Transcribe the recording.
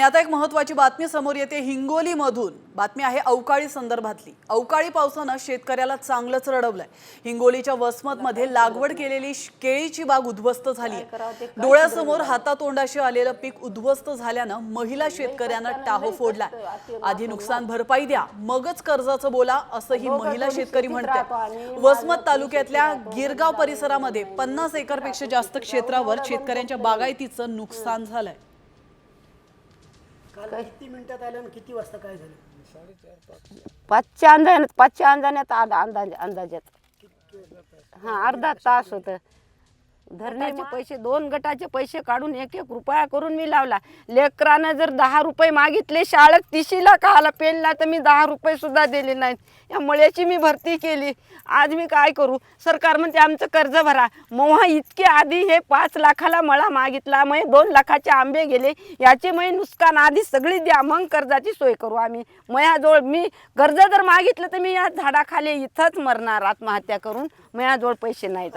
आणि आता एक महत्वाची बातमी समोर येते हिंगोलीमधून. बातमी आहे अवकाळी संदर्भातली. अवकाळी पावसानं शेतकऱ्याला चांगलंच रडवलंय. हिंगोलीच्या वसमतमध्ये लागवड केलेली केळीची बाग उद्ध्वस्त झाली आहे. डोळ्यासमोर हातातोंडाशी आलेलं पीक उद्ध्वस्त झाल्यानं महिला शेतकऱ्यांना टाहो फोडलाय. आधी नुकसान भरपाई द्या. मगच कर्जाचं बोला असं ही महिला शेतकरी म्हणते वसमत तालुक्यातल्या गिरगाव परिसरामध्ये पन्नास एकरपेक्षा जास्त क्षेत्रावर शेतकऱ्यांच्या बागायतीचं नुकसान झालंय. काल किती मिनिटात आल्या आणि किती वाजता काय झालं? पाचच्या अंदाजात पाचच्या अंदाजात आला अंदाज अंदाजात. हा अर्धा तास होत. धरण्याचे पैसे दोन गटाचे पैसे काढून एक एक रुपया करून मी लावला. लेकरानं जर दहा रुपये मागितले शाळेत तिशीला काला पेनला तर मी दहा रुपये सुद्धा दिले नाहीत. या मळ्याची मी भरती केली. आज मी काय करू? सरकार म्हणते आमचं कर्ज भरा. मोहा इतके आधी हे पाच लाखाला मळा मागितला. मग दोन लाखाचे आंबे गेले. याचे मग नुकसान आधी सगळी द्या. मग कर्जाची सोय करू आम्ही. मयाजवळ मी कर्ज जर मागितलं तर मी या झाडाखाली इथंच मरणार आत्महत्या करून. मयाजवळ पैसे नाहीत